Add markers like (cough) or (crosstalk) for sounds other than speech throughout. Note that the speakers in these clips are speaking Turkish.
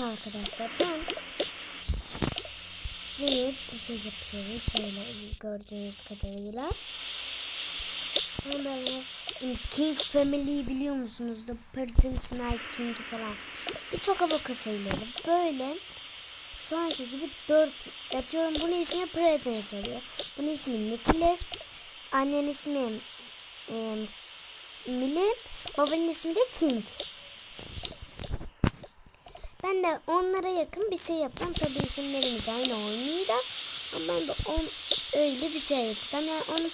Arkadaşlar ben yeni bir şey yapıyorum. Şöyle gördüğünüz kadarıyla. Ben böyle King Family'yi biliyor musunuz? The Prince Night King falan. Birçok aboka sayıları. Böyle sonraki gibi dört atıyorum. Bunun ismi Prudence oluyor. Bunun ismi Nicholas. Annenin ismi e, Millie. Babanın ismi de King. Ben de onlara yakın bir şey yaptım. Tabii isimlerimiz aynı olmayacak. Ama ben de on, öyle bir şey yaptım. Yani onun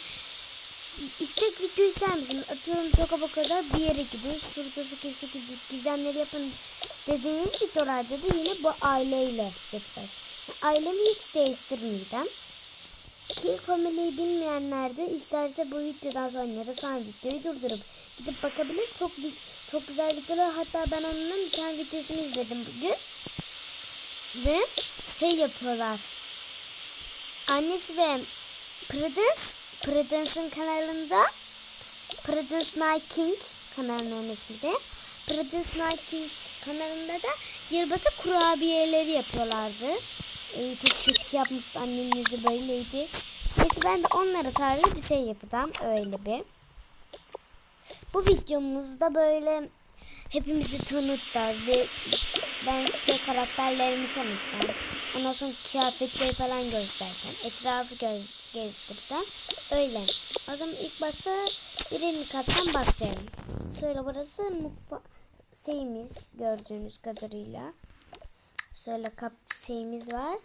istek video ister misin? Atıyorum çok kadar bir yere gidiyoruz. Şuradası kesik gizemleri yapın dediğiniz videolarda da yine bu aileyle yapacağız. Yani ailemi hiç değiştirmeyeceğim. King Family'yi bilmeyenler de isterse bu videodan sonra ya da sonra videoyu durdurup gidip bakabilir. Çok çok güzel videolar. Hatta ben onun bir tane videosunu izledim bugün. Ve şey yapıyorlar. Annesi ve Prudence, Prudence'ın kanalında Prudence Night King kanalının ismi de. Prudence Night King kanalında da yılbaşı kurabiyeleri yapıyorlardı. Ee, çok kötü yapmıştı annemin yüzü böyleydi. Neyse ben de onlara tarzı bir şey yapacağım öyle bir. Bu videomuzda böyle hepimizi tanıtacağız. Bir, ben size karakterlerimi tanıtacağım. Ondan sonra kıyafetleri falan göstereceğim. Etrafı göz, gezdireceğim. Öyle. O zaman ilk başta birinci kattan başlayalım. Şöyle burası mutfa gördüğünüz kadarıyla. Şöyle kap şeyimiz var.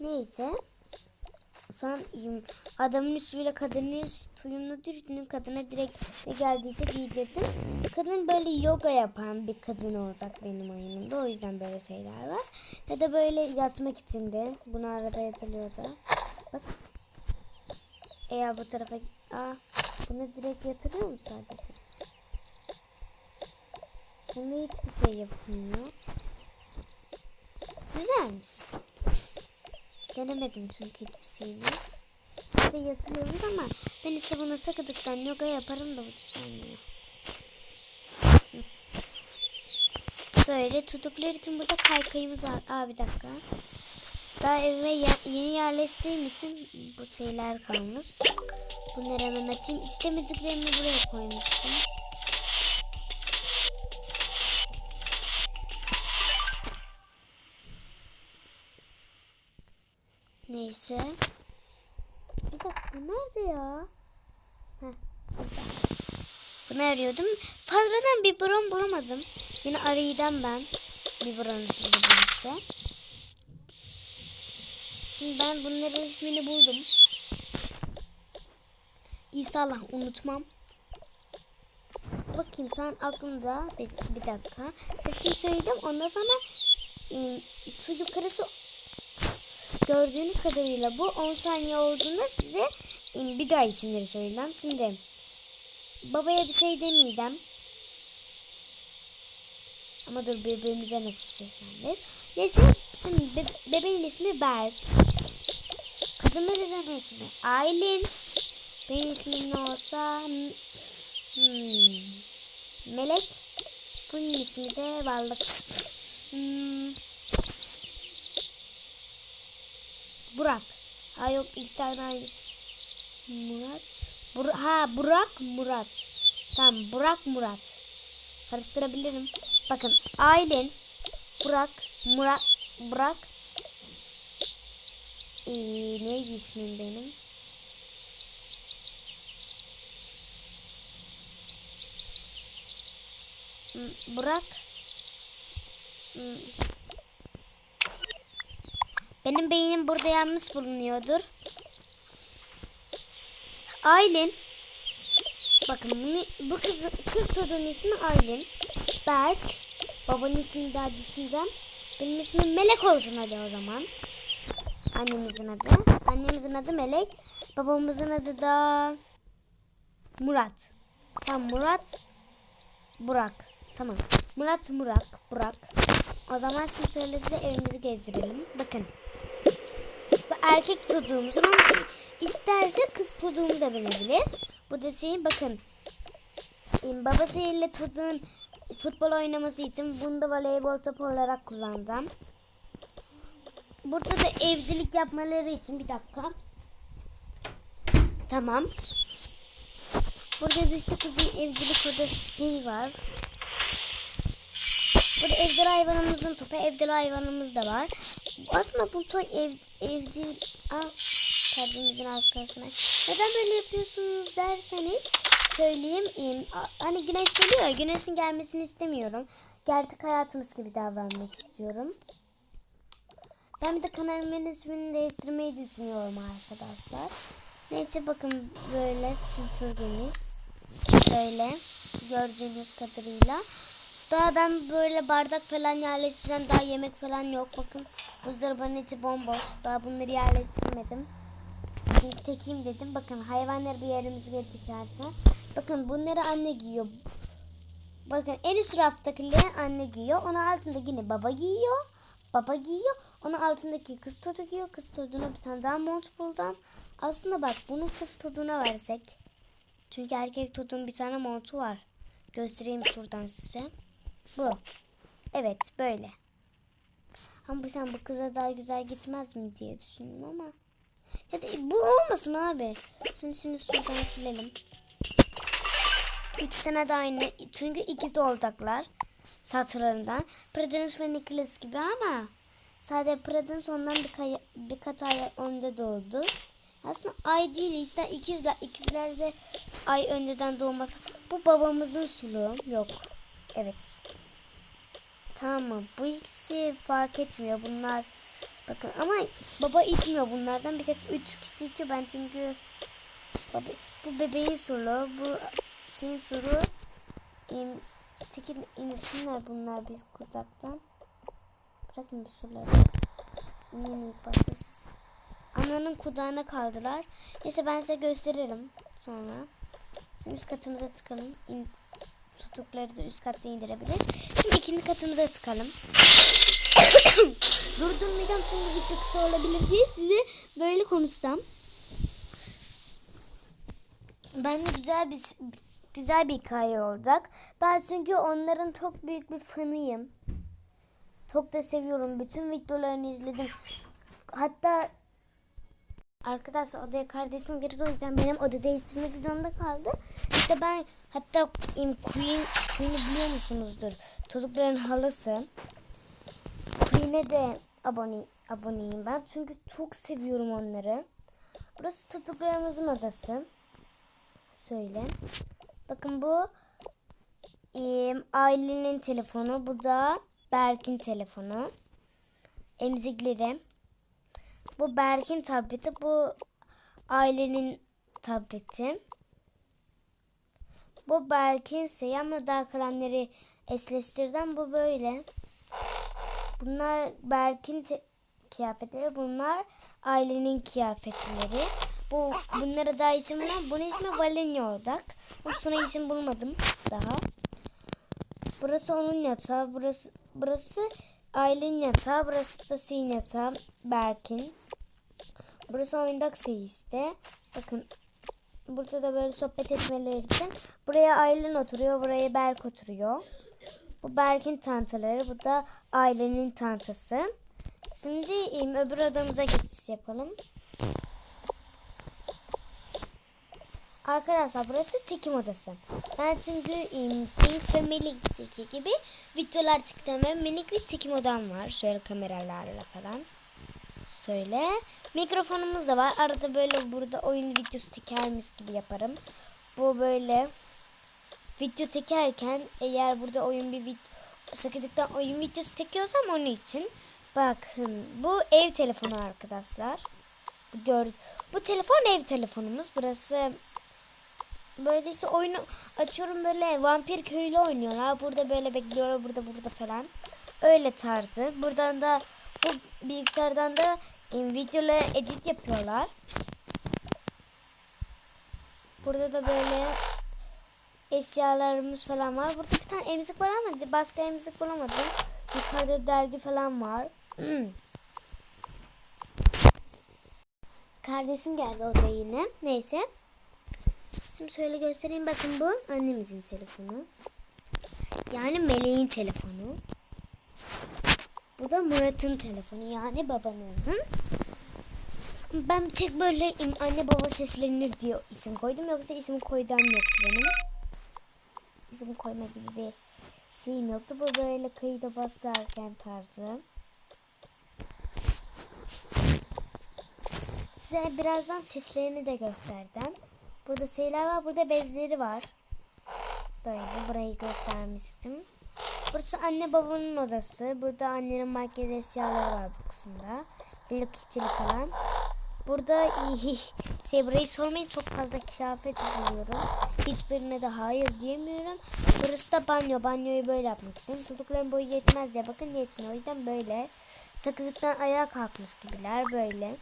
Neyse. Sonra adamın üstüyle kadının üstü uyumlu dürdünün kadına direkt ne geldiyse giydirdim. Kadın böyle yoga yapan bir kadın ortak benim oyunumda. O yüzden böyle şeyler var. Ya da böyle yatmak için de. Bunu arada yatılıyor da. Bak. Eğer bu tarafa... Aa, bunu direkt yatırıyor mu sadece? Bunda hiçbir şey yapmıyor. Güzelmiş. Denemedim çünkü hiçbir şeyini. Sadece yatırıyoruz ama ben ise buna sakıdıktan yoga yaparım da bu düzenliyor. Böyle tutuklar için burada kaykayımız var. Aa bir dakika. Daha evime yeni yerleştiğim için bu şeyler kalmış. Bunları hemen atayım. İstemediklerimi buraya koymuştum. Neyse. Bir dakika nerede ya? Heh, burada. Bunu arıyordum. Fazladan bir bron bulamadım. Yine arayacağım ben. Bir bron sizle birlikte. Şimdi ben bunların ismini buldum. İnşallah unutmam. Bakayım şu an aklımda. Bir, bir dakika. Sesimi söyledim. Ondan sonra e, su yukarısı gördüğünüz kadarıyla bu 10 saniye olduğunda size bir daha isimleri söyleyeceğim. Şimdi babaya bir şey demeyeceğim. Ama dur birbirimize nasıl sesleneceğiz. Neyse şimdi be bebeğin ismi Berk. Kızımızın ismi Aylin. Benim ismim ne olsa hmm, Melek. Bunun ismi de Varlık. Hmm, Burak. Ha yok iki tane. Murat. Bur ha Burak Murat. Tamam Burak Murat. Karıştırabilirim. Bakın Aylin, Burak, Murat, Burak. Ee, neydi ismim benim? Burak. Benim beynim burada yanlış bulunuyordur. Aylin. Bakın bunu, bu kız, kız çocuğun ismi Aylin. Berk. Babanın ismini daha düşüneceğim. Benim ismim Melek olsun hadi o zaman. Annemizin adı. Annemizin adı Melek. Babamızın adı da Murat. Tamam Murat. Burak. Tamam. Murat Murak. Burak. O zaman şimdi şöyle size evimizi gezdirelim. Bakın. Erkek çocuğumuzun ama isterse kız çocuğumuz da binebilir. Bu da şeyin bakın. Babasıyla çocuğun futbol oynaması için bunu da voleybol topu olarak kullandım. Burada da evcilik yapmaları için bir dakika. Tamam. Burada da işte kızın evcilik odası şey var. Burada evcil hayvanımızın topu, evcil hayvanımız da var. Aslında bu çok ev, evcil... Kalbimizin arkasına. Neden böyle yapıyorsunuz derseniz söyleyeyim. Hani güneş geliyor güneşin gelmesini istemiyorum. Gerçek hayatımız gibi davranmak istiyorum. Ben bir de kanalımın ismini değiştirmeyi düşünüyorum arkadaşlar. Neyse bakın böyle süpürgemiz. Şöyle gördüğünüz kadarıyla. Daha ben böyle bardak falan yerleştiren daha yemek falan yok. Bakın buzdolabının içi bomboş. Daha bunları yerleştirmedim. Çünkü tekiyim dedim. Bakın hayvanları bir yerimize getirdik Bakın bunları anne giyiyor. Bakın en üst raftakileri anne giyiyor. Onun altında yine baba giyiyor. Baba giyiyor. Onun altındaki kız todu giyiyor. Kız toduna bir tane daha mont buldum. Aslında bak bunu kız toduna versek. Çünkü erkek todun bir tane montu var. Göstereyim şuradan size. Bu. Evet böyle. Ama bu sen bu kıza daha güzel gitmez mi diye düşündüm ama. Ya da bu olmasın abi. Şimdi şimdi şuradan silelim. İkisine de aynı. Çünkü ikiz olacaklar. Satırlarından. Prudence ve Nicholas gibi ama sadece Prudence ondan bir, kay- bir kat ay önde doğdu. Aslında ay değil işte ikizler ikizlerde ay önceden doğma. Bu babamızın suluğu. Yok. Evet. Tamam bu ikisi fark etmiyor. Bunlar. Bakın ama baba itmiyor. Bunlardan bir tek üç kişi itiyor. Ben çünkü baba, bu bebeğin sulu bu senin sulu im, çekil insinler bunlar bir kucaktan. Bırakın bir suları inin ilk başta. Ananın kudağına kaldılar. Neyse ben size gösteririm sonra. Şimdi üst katımıza tıkalım İn, tutukları da üst katta indirebiliriz şimdi ikinci katımıza tıkalım (coughs) Durdurmayacağım çünkü video kısa olabilir diye size böyle konuşsam. Ben güzel bir güzel bir hikaye olacak. Ben çünkü onların çok büyük bir fanıyım. Çok da seviyorum. Bütün videolarını izledim. Hatta arkadaşlar odaya kardeşim girdi o yüzden benim oda değiştirmek zorunda kaldı. İşte ben hatta Queen, Queen'i biliyor musunuzdur? Çocukların halası. Queen'e de abone aboneyim ben. Çünkü çok seviyorum onları. Burası tutuklarımızın odası. Söyle. Bakın bu e, ailenin telefonu. Bu da Berk'in telefonu. Emzikleri. Bu Berk'in tableti. Bu ailenin tableti. Bu Berk'in şey ama daha kalanları esleştirden bu böyle. Bunlar Berk'in kıyafetleri. Bunlar ailenin kıyafetleri. Bu bunlara daha isim bulan. Bunun ismi Valenya Ordak. Sonra isim bulmadım daha. Burası onun yatağı. Burası burası ailenin yatağı. Burası da Sin yatağı. Berk'in. Burası oyuncak işte. Bakın burada da böyle sohbet etmeleri için. Buraya ailen oturuyor. Buraya Berk oturuyor. Bu Berk'in tantaları. Bu da ailenin tantası. Şimdi öbür odamıza geçiş yapalım. Arkadaşlar burası tekim odası. Ben çünkü King ve gibi videolar çektim minik bir çekim odam var. Şöyle kameralarla falan. Şöyle. Mikrofonumuz da var. Arada böyle burada oyun videosu tekermiş gibi yaparım. Bu böyle video tekerken eğer burada oyun bir video sıkıdıktan oyun videosu tekiyorsam onun için bakın bu ev telefonu arkadaşlar. Bu gör bu telefon ev telefonumuz. Burası böylesi oyunu açıyorum böyle vampir köylü oynuyorlar. Burada böyle bekliyorlar burada burada falan. Öyle tarzı. Buradan da bu bilgisayardan da videoları edit yapıyorlar. Burada da böyle eşyalarımız falan var. Burada bir tane emzik var ama başka emzik bulamadım. Yukarıda dergi falan var. Hmm. (clears throat) Kardeşim geldi odaya yine. Neyse. Şimdi şöyle göstereyim. Bakın bu annemizin telefonu. Yani Meleğin telefonu. Bu da Murat'ın telefonu yani babanızın. Ben bir tek böyle anne baba seslenir diye isim koydum. Yoksa isim koyduğum yoktu benim. İsim koyma gibi bir şeyim yoktu. Bu böyle kayıda baslarken tarzı. Size birazdan seslerini de gösterdim. Burada şeyler var. Burada bezleri var. Böyle burayı göstermiştim. Burası anne babanın odası. Burada annenin makyaj eşyaları var bu kısımda. Hello Kitty'li falan. Burada (laughs) şey burayı sormayın çok fazla kıyafet buluyorum. Hiçbirine de hayır diyemiyorum. Burası da banyo. Banyoyu böyle yapmak istedim. Çocukların boyu yetmez diye bakın yetmiyor. O yüzden böyle sakızlıktan ayağa kalkmış gibiler böyle.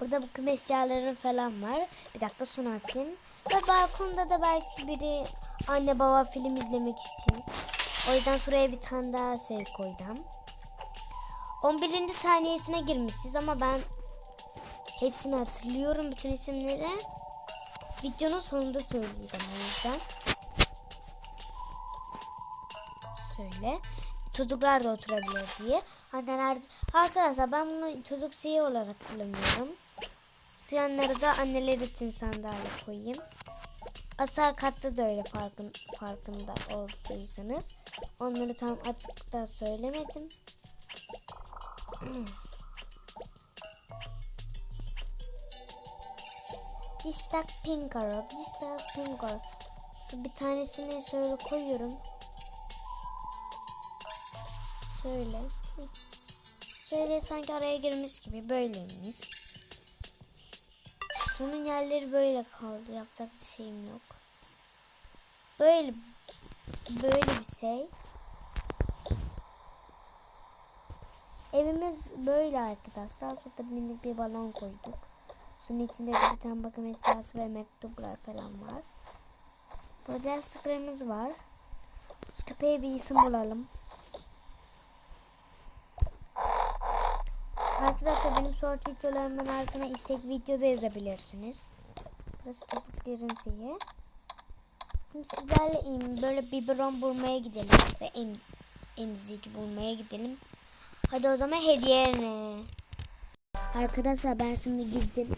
Burada bakım eşyaların falan var. Bir dakika şunu atayım. Ve balkonda da belki biri anne baba film izlemek istiyor. O yüzden şuraya bir tane daha şey koydum. 11. saniyesine girmişiz ama ben hepsini hatırlıyorum bütün isimleri. Videonun sonunda söyleyeceğim o yüzden. Şöyle. Çocuklar da oturabilir diye. Anneler, arkadaşlar ben bunu çocuk şeyi olarak kullanıyorum. Şu yanları da anneler için sandalye koyayım. Asal katta da öyle farkın, farkında olduysanız. Onları tam açıkta söylemedim. Distak Pinkaro, Distak Pinkaro. Şu bir tanesini şöyle koyuyorum. Şöyle. Şöyle sanki araya girmiş gibi böyleymiş. Sonun yerleri böyle kaldı. Yapacak bir şeyim yok. Böyle böyle bir şey. Evimiz böyle arkadaşlar. Şurada minik bir balon koyduk. Şunun içinde de bir tane bakım eşyası ve mektuplar falan var. Burada yastıklarımız var. Şu köpeğe bir isim bulalım. Arkadaşlar benim short videolarımın altına istek video da yazabilirsiniz. Burası topukların şeyi. Şimdi sizlerle böyle biberon bulmaya gidelim. Ve em, emzik bulmaya gidelim. Hadi o zaman hediye ne? Arkadaşlar ben şimdi gittim.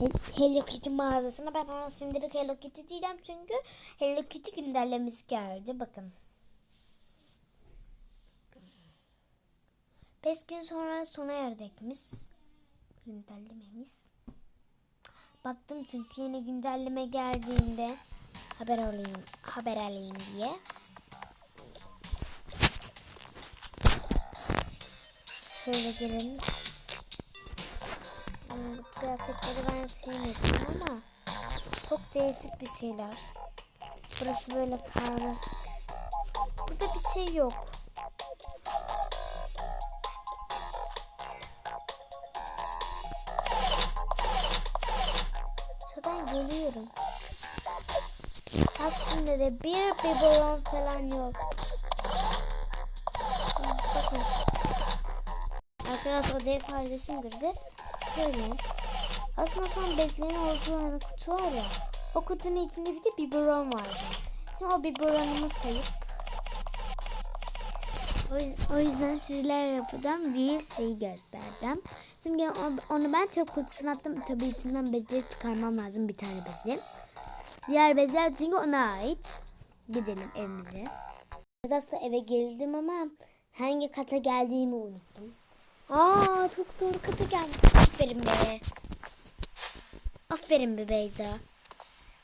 He- Hello Kitty mağazasına ben ona şimdilik Hello Kitty diyeceğim çünkü Hello Kitty güncellemesi geldi bakın. 5 gün sonra sona erecekmiş. Güncellememiz. Baktım çünkü yeni güncelleme geldiğinde haber alayım, haber alayım diye. Şöyle gelelim. Hmm, Bu kıyafetleri ben sevmedim ama çok değişik bir şeyler. Burası böyle karmaşık. Burada bir şey yok. Baktığımda da bir biberon falan yok. Bakın. Arkadaşlar odaya kardeşim girdi. Şöyle. Aslında son bezlerin olduğu hani kutu var ya. O kutunun içinde bir de biberon vardı. Şimdi o biberonumuz kayıp. O yüz- o yüzden sizlerle yapacağım bir şey gösterdim. Şimdi onu ben çöp kutusuna attım. Tabii içinden bezleri çıkarmam lazım bir tane bezi. Diğer bezler çünkü ona ait. Gidelim evimize. Arkadaşlar eve geldim ama hangi kata geldiğimi unuttum. Aa çok doğru kata geldim. Aferin be. Aferin be Beyza.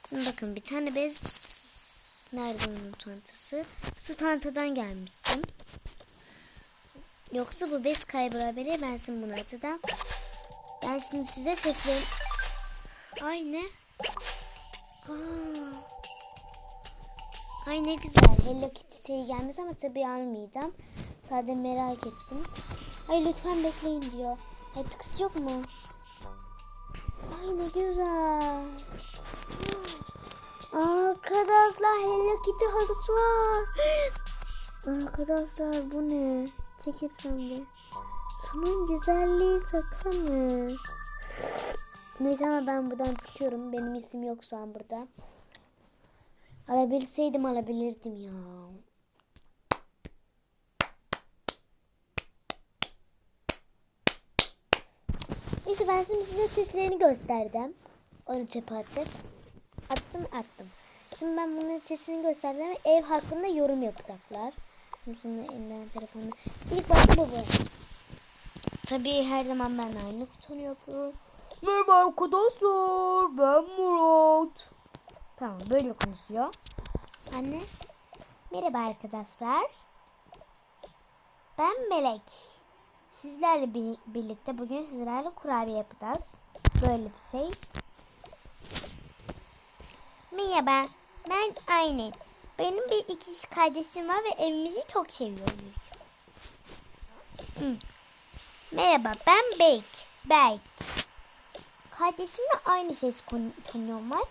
Şimdi bakın bir tane bez nerede onun çantası? Su çantadan gelmiştim. Yoksa bu bez kaybolabilir. Ben şimdi bunu açacağım. Ben şimdi size seslen... Ay ne? Ay ne güzel. Hello Kitty şeyi gelmez ama tabii almayacağım. Sadece merak ettim. Ay lütfen bekleyin diyor. Çıkış yok mu? Ay ne güzel. Arkadaşlar Hello Kitty halısı var. Arkadaşlar bu ne? Çekilsem de. Şunun güzelliği şaka mı? Neyse ama ben buradan çıkıyorum. Benim isim yok şu an burada. Arabilseydim alabilirdim ya. İşte ben şimdi size seslerini gösterdim. Onu çöpe atıp. Attım attım. Şimdi ben bunların sesini gösterdim ve ev hakkında yorum yapacaklar. Şimdi sonra elinden telefonu. İlk başta bu bu. Tabii her zaman ben aynı kutunu yapıyorum. Merhaba arkadaşlar ben Murat. Tamam böyle konuşuyor. Anne. Merhaba arkadaşlar. Ben Melek. Sizlerle bi- birlikte bugün sizlerle kurabiye yapacağız. Böyle bir şey. Merhaba. Ben Aylin. Benim bir ikiz kardeşim var ve evimizi çok seviyoruz. Hı. Merhaba ben Berk. Berk. Kardeşimle aynı ses konu- tonum var.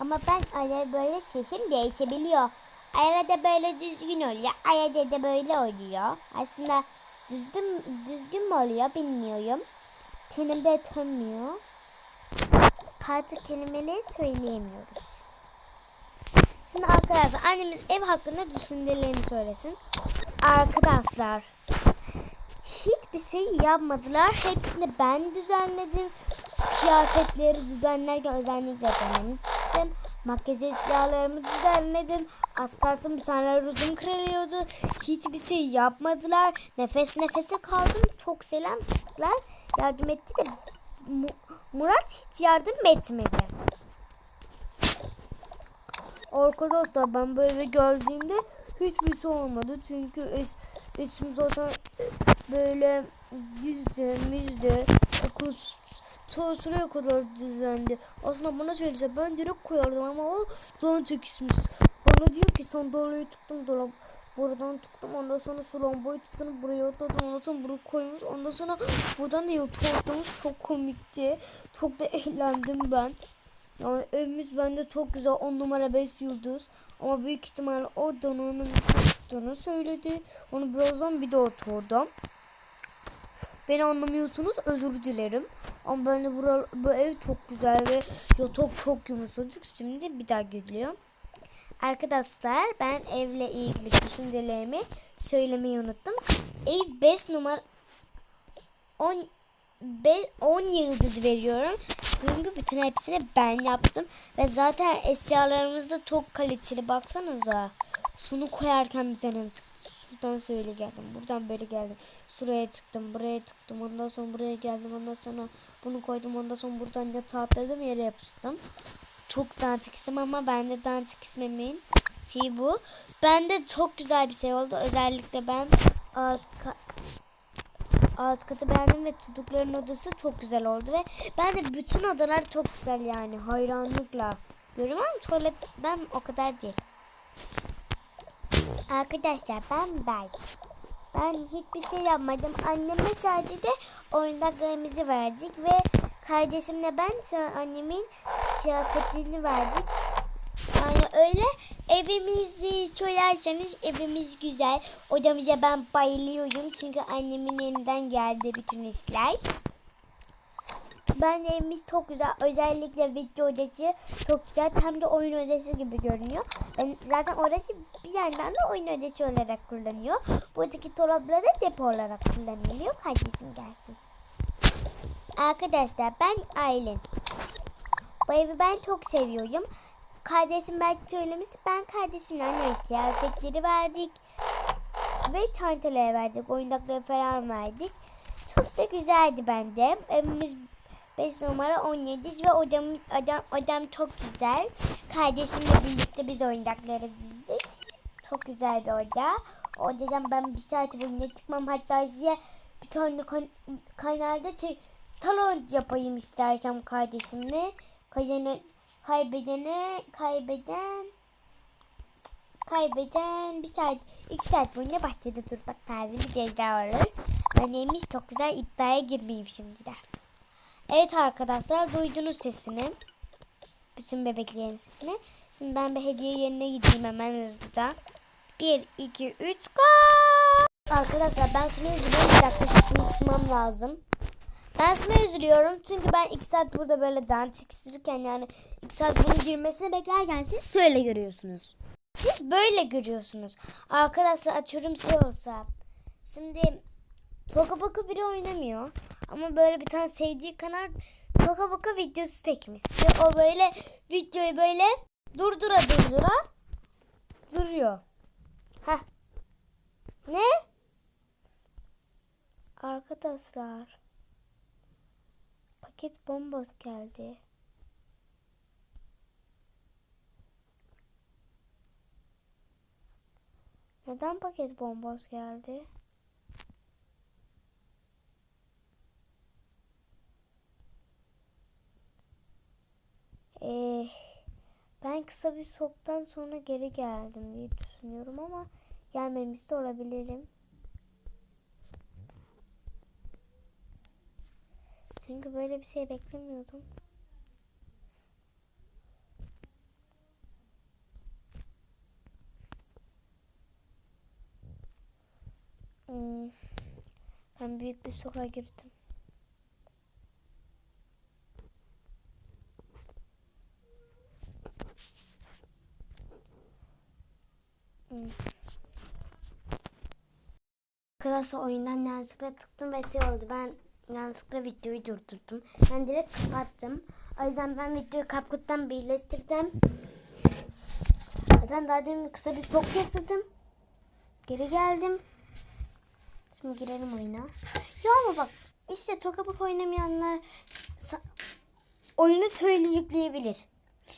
Ama ben arada böyle sesim değişebiliyor. Arada böyle düzgün oluyor. Arada da böyle oluyor. Aslında düzgün, düzgün mü oluyor bilmiyorum. Tenimde tönmüyor. Artık kelimeleri söyleyemiyoruz. Şimdi arkadaşlar annemiz ev hakkında düşüncelerini söylesin. Arkadaşlar hiçbir şey yapmadılar. Hepsini ben düzenledim. Kıyafetleri düzenlerken özellikle denemiştim. Makyaj eşyalarımı düzenledim. Az kalsın bir tane rujum kırılıyordu. Hiçbir şey yapmadılar. Nefes nefese kaldım. Çok selam çıktılar. Yardım etti de Mu- Murat hiç yardım etmedi. Arkadaşlar ben bu eve geldiğimde hiçbir şey olmadı. Çünkü es, esim zaten böyle yüzde müzde okul ta sıraya kadar düzendi. Aslında bana söylese ben direkt koyardım ama o daha çekişmiş. Bana diyor ki sandalyeyi tuttum dolap buradan tuttum ondan sonra su lambayı tuttum buraya atladım ondan sonra bunu koymuş ondan sonra buradan da yuttum çok komikti çok da eğlendim ben yani evimiz bende çok güzel 10 numara 5 yıldız. Ama büyük ihtimal o donanın tuttuğunu söyledi. Onu birazdan bir de oturdum. Beni anlamıyorsunuz özür dilerim. Ama ben de bura, bu ev çok güzel ve yatak çok yumuşacık. Şimdi bir daha geliyorum. Arkadaşlar ben evle ilgili düşüncelerimi söylemeyi unuttum. Ev 5 numara 10 ben 10 yıldız veriyorum. Çünkü bütün hepsini ben yaptım. Ve zaten eşyalarımız da çok kaliteli. Baksanıza. Sunu koyarken bir tanem çıktı. Şuradan şöyle geldim. Buradan böyle geldim. Şuraya çıktım. Buraya çıktım. Ondan sonra buraya geldim. Ondan sonra bunu koydum. Ondan sonra buradan yatağa atladım. Yere yapıştım. Çok dantik isim ama bende dantik ismemin şey bu. Bende çok güzel bir şey oldu. Özellikle ben arka, alt katı beğendim ve çocukların odası çok güzel oldu ve ben de bütün odalar çok güzel yani hayranlıkla görüyorum ama tuvalet ben o kadar değil. Arkadaşlar ben Berk. Ben hiçbir şey yapmadım. Anneme sadece oyuncaklarımızı verdik ve kardeşimle ben sonra annemin kıyafetlerini verdik. Yani öyle evimizi sorarsanız evimiz güzel. Odamıza ben bayılıyorum çünkü annemin elinden geldi bütün işler. Evimiz çok güzel. Özellikle video odası çok güzel. Tam da oyun odası gibi görünüyor. Ben zaten orası bir yandan da oyun odası olarak kullanıyor. Buradaki dolaplar da depo olarak kullanılıyor. Kardeşim gelsin. Arkadaşlar ben Aylin. Bu evi ben çok seviyorum. Kardeşim belki söylemiş. Ben kardeşimle anneme kıyafetleri verdik. Ve çantaları verdik. Oyuncakları falan verdik. Çok da güzeldi bende. Evimiz 5 numara 17 ve odam, odam çok güzel. Kardeşimle birlikte biz oyuncakları dizdik. Çok güzel bir oda. O odadan ben bir saat boyunca çıkmam. Hatta size bir tane kan kanalda şey, talon yapayım istersem kardeşimle. Kazanan, kaybedene, kaybeden kaybeden bir saat, iki saat boyunca bahçede durmak tarzı bir ceza olur. Annemiz çok güzel iddiaya girmeyeyim şimdi de. Evet arkadaşlar duydunuz sesini. Bütün bebeklerin sesini. Şimdi ben bir hediye yerine gideyim hemen hızlıca. 1, 2, 3, go! Arkadaşlar ben şimdi üzülüyorum. Bir dakika sesimi kısmam lazım. Ben sana üzülüyorum çünkü ben iki saat burada böyle dans çekiştirirken yani iki saat bunun girmesini beklerken siz şöyle görüyorsunuz. Siz böyle görüyorsunuz. Arkadaşlar açıyorum şey olsa. Şimdi Toka Boka biri oynamıyor. Ama böyle bir tane sevdiği kanal Toka Boka videosu çekmiş. Ve o böyle videoyu böyle durdura durdura duruyor. Heh. Ne? Arkadaşlar. Paket bomboş geldi. Neden paket bomboş geldi? Ee, ben kısa bir soktan sonra geri geldim diye düşünüyorum ama gelmemiş de olabilirim. Çünkü böyle bir şey beklemiyordum. Hmm, Ben büyük bir sokağa girdim. Hmm. Arkadaşlar oyundan yanlışlıkla tıktım ve şey oldu. Ben yanlışlıkla videoyu durdurdum. Ben direkt kapattım. O yüzden ben videoyu CapCut'tan birleştirdim. Zaten daha demin kısa bir sok yaşadım. Geri geldim. Şimdi girelim oyuna. Ya ama bak işte Tokabak oynamayanlar oyunu söyle yükleyebilir.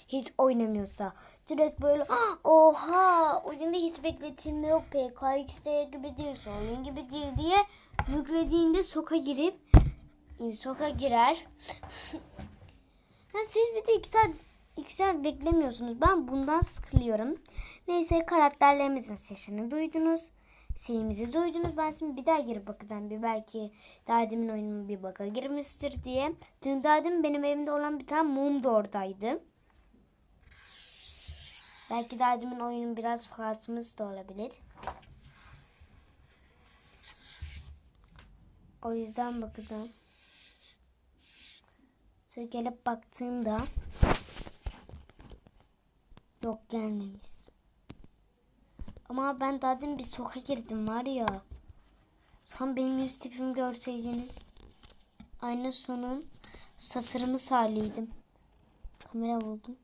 Hiç oynamıyorsa. Direkt böyle "Ah, oha oyunda hiç bekletilme yok PKX'de gibi değil oyun gibi değil diye yüklediğinde soka girip soka girer. Siz bir de iki saat, iki saat beklemiyorsunuz. Ben bundan sıkılıyorum. Neyse karakterlerimizin sesini duydunuz. Şeyimizi duydunuz. Ben şimdi bir daha girip bakacağım. Bir belki daha demin oyunuma bir baka girmiştir diye. Çünkü daha benim evimde olan bir tane mum da oradaydı. Belki daha demin oyunun biraz farkımız da olabilir. O yüzden bakacağım. Şöyle gelip baktığımda yok gelmemiş. Ama ben daha demin bir sokağa girdim var ya. Sen benim yüz tipimi görseydiniz. Aynı sonun sasırımı saliydim. Kamera buldum.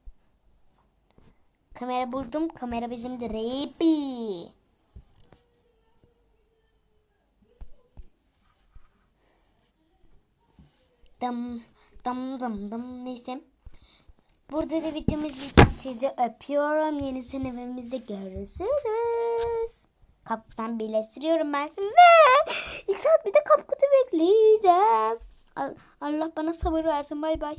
Kamera buldum. Kamera bizimdir. Repi. Dam dam dam dam neyse. Burada da videomuz bitti. Sizi öpüyorum. Yeni senemizde görüşürüz. Kaptan birleştiriyorum ben şimdi. İlk saat bir de kapkutu bekleyeceğim. Al- Allah bana sabır versin. Bay bay.